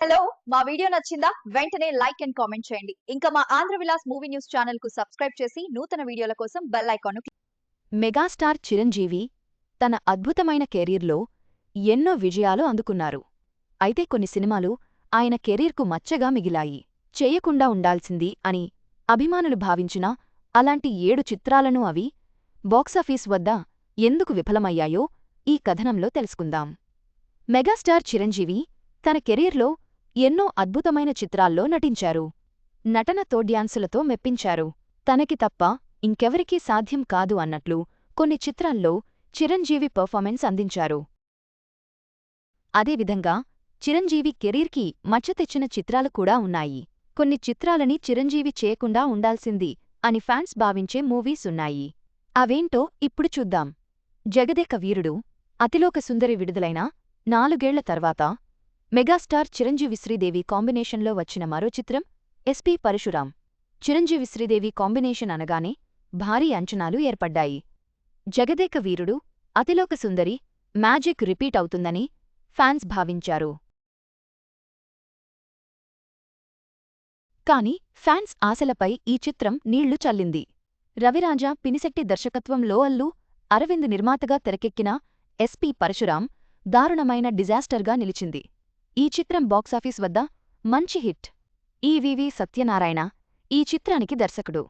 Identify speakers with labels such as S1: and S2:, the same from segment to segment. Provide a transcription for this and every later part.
S1: Hello మా video నచ్చిందా? వెంటనే లైక్ అండ్ కామెంట్ చేయండి. ఇంకా మా ఆంధ్ర విలాస్ మూవీ న్యూస్ ఛానల్కు సబ్స్క్రైబ్ చేసి నూతన వీడియోల కోసం బెల్ ఐకాన్
S2: మెగాస్టార్ చిరంజీవి తన అద్భుతమైన కెరీర్లో ఎన్నో విజయాలు అందుకున్నారు. అయితే కొన్ని సినిమాలు ఆయన కెరీర్కు మచ్చగా మిగిలాయి. చేయకుండా ఉండాల్సింది అని అభిమానులు భావించినా అలాంటి ఏడు చిత్రాలను అవి బాక్సాఫీస్ వద్ద ఎందుకు విఫలమయ్యాయో ఈ కథనంలో తెలుసుకుందాం. మెగాస్టార్ చిరంజీవి తన కెరీర్లో ఎన్నో అద్భుతమైన చిత్రాల్లో నటించారు. నటన తోడ్యాన్సులతో మెప్పించారు. తనకి తప్ప ఇంకెవరికీ సాధ్యం కాదు అన్నట్లు కొన్ని చిత్రాల్లో చిరంజీవి పర్ఫార్మెన్స్ అందించారు. అదేవిధంగా చిరంజీవి కెరీర్కి మచ్చ తెచ్చిన చిత్రాలు కూడా ఉన్నాయి. కొన్ని చిత్రాలని చిరంజీవి చేయకుండా ఉండాల్సింది అని ఫ్యాన్స్ భావించే మూవీస్ ఉన్నాయి. అవేంటో ఇప్పుడు చూద్దాం. జగదేక వీరుడు అతిలోక సుందరి విడుదలైన నాలుగేళ్ళ తర్వాత మెగాస్టార్ చిరంజీవి శ్రీదేవి కాంబినేషన్లో వచ్చిన మరో చిత్రం ఎస్పీ పరశురాం చిరంజీవి శ్రీదేవి కాంబినేషన్ అనగానే భారీ అంచనాలు ఏర్పడ్డాయి. జగదేక వీరుడు అతిలోక సుందరి మ్యాజిక్ రిపీట్ అవుతుందని ఫ్యాన్స్ భావించారు. కాని ఫ్యాన్స్ ఆశలపై ఈ చిత్రం నీళ్ళు చల్లింది. రవిరాజా పినిశెట్టి దర్శకత్వంలో అల్లు అరవింద్ నిర్మాతగా తెరకెక్కిన ఎస్పీ పరశురాం దారుణమైన డిజాస్టర్గా నిలిచింది. ఈ చిత్రం బాక్సాఫీస్ వద్ద మంచి హిట్. ఈవివి సత్యనారాయణ ఈ చిత్రానికి దర్శకుడు.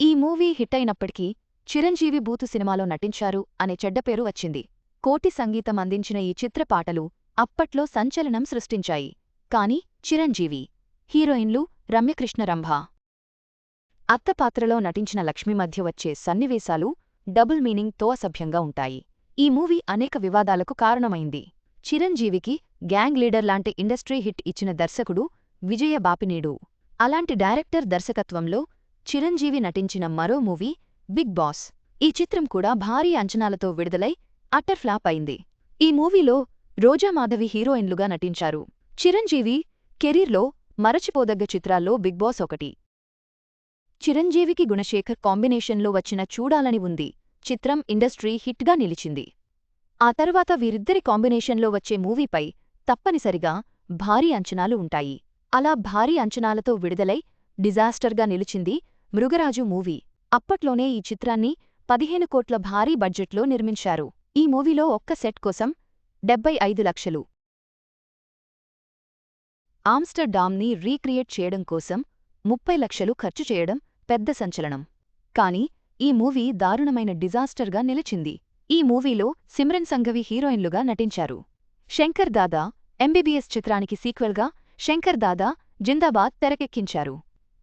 S2: ఈ మూవీ హిట్ అయినప్పటికీ చిరంజీవి బూతు సినిమాలో నటించారు అనే చెడ్డపేరు వచ్చింది. కోటి సంగీతం అందించిన ఈ చిత్ర పాటలు అప్పట్లో సంచలనం సృష్టించాయి. కాని చిరంజీవి హీరోయిన్లు రమ్యకృష్ణ రంభ అత్త పాత్రలో నటించిన లక్ష్మి మధ్య వచ్చే సన్నివేశాలు డబుల్ మీనింగ్తో అసభ్యంగా ఉంటాయి. ఈ మూవీ అనేక వివాదాలకు కారణమైంది. చిరంజీవికి గ్యాంగ్ లీడర్ లాంటి ఇండస్ట్రీ హిట్ ఇచ్చిన దర్శకుడు విజయ బాపినీడు. అలాంటి డైరెక్టర్ దర్శకత్వంలో చిరంజీవి నటించిన మరో మూవీ బిగ్ బాస్. ఈ చిత్రం కూడా భారీ అంచనాలతో విడుదలై అట్టర్ ఫ్లాప్ అయింది. ఈ మూవీలో రోజా మాధవి హీరోయిన్లుగా నటించారు. చిరంజీవి కెరీర్లో మరచిపోదగ్గ చిత్రాల్లో బిగ్ బాస్ ఒకటి. చిరంజీవికి గుణశేఖర్ కాంబినేషన్లో వచ్చిన చూడాలని ఉంది. చిత్రం ఇండస్ట్రీ హిట్గా నిలిచింది. ఆ తర్వాత వీరిద్దరి కాంబినేషన్లో వచ్చే మూవీపై తప్పనిసరిగా భారీ అంచనాలు ఉంటాయి. అలా భారీ అంచనాలతో విడుదలై డిజాస్టర్గా నిలిచింది మృగరాజు మూవీ. అప్పట్లోనే ఈ చిత్రాన్ని పదిహేను కోట్ల భారీ బడ్జెట్లో నిర్మించారు. ఈ మూవీలో ఒక్క సెట్ కోసం డెబ్బై ఐదు లక్షలు. ఆమ్స్టర్డామ్ని రీక్రియేట్ చేయడం కోసం ముప్పై లక్షలు ఖర్చు చేయడం పెద్ద సంచలనం. కాని ఈ మూవీ దారుణమైన డిజాస్టర్గా నిలిచింది. ఈ మూవీలో సిమ్రన్ సంఘవి హీరోయిన్లుగా నటించారు. శంకర్ దాదా ఎంబీబీఎస్ చిత్రానికి సీక్వెల్గా శంకర్ దాదా జిందాబాద్ తెరకెక్కించారు.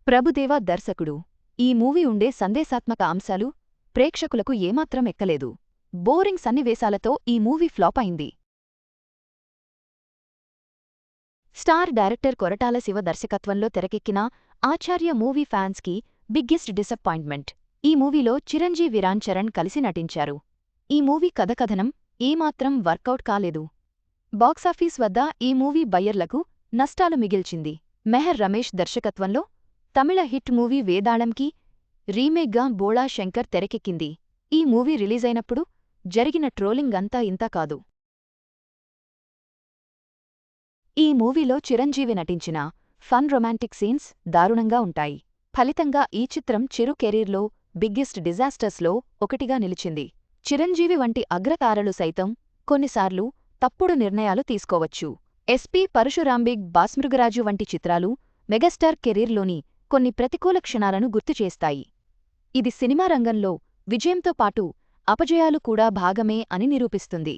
S2: ప్రభుదేవా దర్శకుడు. ఈ మూవీ ఉండే సందేశాత్మక అంశాలు ప్రేక్షకులకు ఏమాత్రం ఎక్కలేదు. బోరింగ్ సన్నివేశాలతో ఈ మూవీ ఫ్లాప్ అయింది. స్టార్ డైరెక్టర్ కొరటాల శివ దర్శకత్వంలో తెరకెక్కిన ఆచార్య మూవీ ఫ్యాన్స్కి బిగ్గెస్ట్ డిసప్పాయింట్మెంట్. ఈ మూవీలో చిరంజీవి విరాన్ చరణ్ కలిసి నటించారు. ఈ మూవీ కథకథనం ఏమాత్రం వర్కౌట్ కాలేదు. బాక్సాఫీస్ వద్ద ఈ మూవీ బయ్యర్లకు నష్టాలు మిగిల్చింది. మెహర్ రమేష్ దర్శకత్వంలో తమిళ హిట్ మూవీ వేదాళంకి రీమేక్గా బోళా శంకర్ తెరకెక్కింది. ఈ మూవీ రిలీజైనప్పుడు జరిగిన ట్రోలింగ్ అంతా ఇంతా కాదు. ఈ మూవీలో చిరంజీవి నటించిన ఫన్ రొమాంటిక్ సీన్స్ దారుణంగా ఉంటాయి. ఫలితంగా ఈ చిత్రం చిరు కెరీర్లో బిగ్గెస్ట్ డిజాస్టర్స్లో ఒకటిగా నిలిచింది. చిరంజీవి వంటి అగ్రతారలు సైతం కొన్నిసార్లు తప్పుడు నిర్ణయాలు తీసుకోవచ్చు. ఎస్పీ పరశురాంబిగ్ బాస్మృగరాజు వంటి చిత్రాలు మెగాస్టార్ కెరీర్లోని కొన్ని ప్రతికూల క్షణాలను గుర్తుచేస్తాయి ఇది సినిమా రంగంలో విజయంతో పాటు అపజయాలు కూడా భాగమే అని నిరూపిస్తుంది.